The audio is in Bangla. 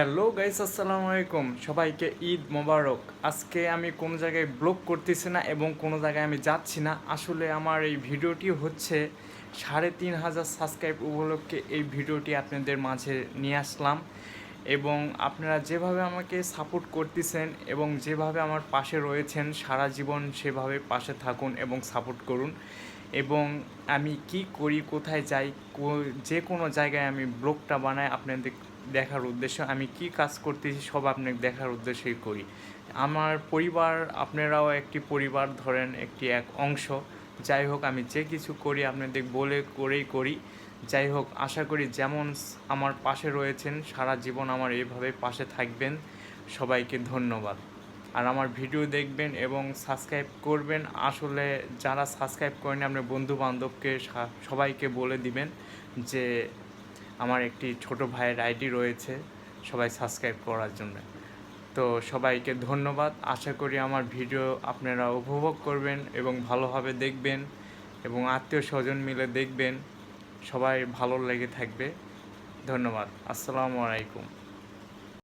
হ্যালো গাইস আসসালামু আলাইকুম। সবাইকে ঈদ মোবারক। আজকে আমি কোনো জায়গায় ব্লগ করতেছি না এবং কোনো জায়গায় আমি যাচ্ছি না। আসলে আমার এই ভিডিওটি হচ্ছে সাড়ে তিন হাজার সাবস্ক্রাইব উপলক্ষে এই ভিডিওটি আপনাদের মাঝে নিয়ে আসলাম। এবং আপনারা যেভাবে আমাকে সাপোর্ট করতেছেন এবং যেভাবে আমার পাশে রয়েছেন, সারা জীবন সেভাবে পাশে থাকুন এবং সাপোর্ট করুন। এবং আমি কি করি, কোথায় যাই যে কোনো জায়গায় আমি ব্লগটা বানাই আপনাদের দেখার উদ্দেশ্য, আমি কি কাজ করতেছি সব আপনাকে দেখার উদ্দেশ্যেই করি। আমার পরিবার, আপনারাও একটি পরিবার ধরেন, একটি এক অংশ। যাই হোক, আমি যে কিছু করি আপনাদের বলে করেই করি। যাই হোক, আশা করি যেমন আমার পাশে রয়েছেন, সারা জীবন আমার এইভাবে পাশে থাকবেন। সবাইকে ধন্যবাদ। আর আমার ভিডিও দেখবেন এবং সাবস্ক্রাইব করবেন। আসলে যারা সাবস্ক্রাইব করেন আপনার বন্ধু বান্ধবকে সবাইকে বলে দিবেন যে আমার একটি ছোট ভাইয়ের আইডি রয়েছে সবাই সাবস্ক্রাইব করার জন্য। তো সবাইকে ধন্যবাদ। আশা করি আমার ভিডিও আপনারা উপভোগ করবেন এবং ভালোভাবে দেখবেন এবং আত্মীয় স্বজন মিলে দেখবেন। সবাই ভালো লেগে থাকবে। ধন্যবাদ। আসসালামু আলাইকুম।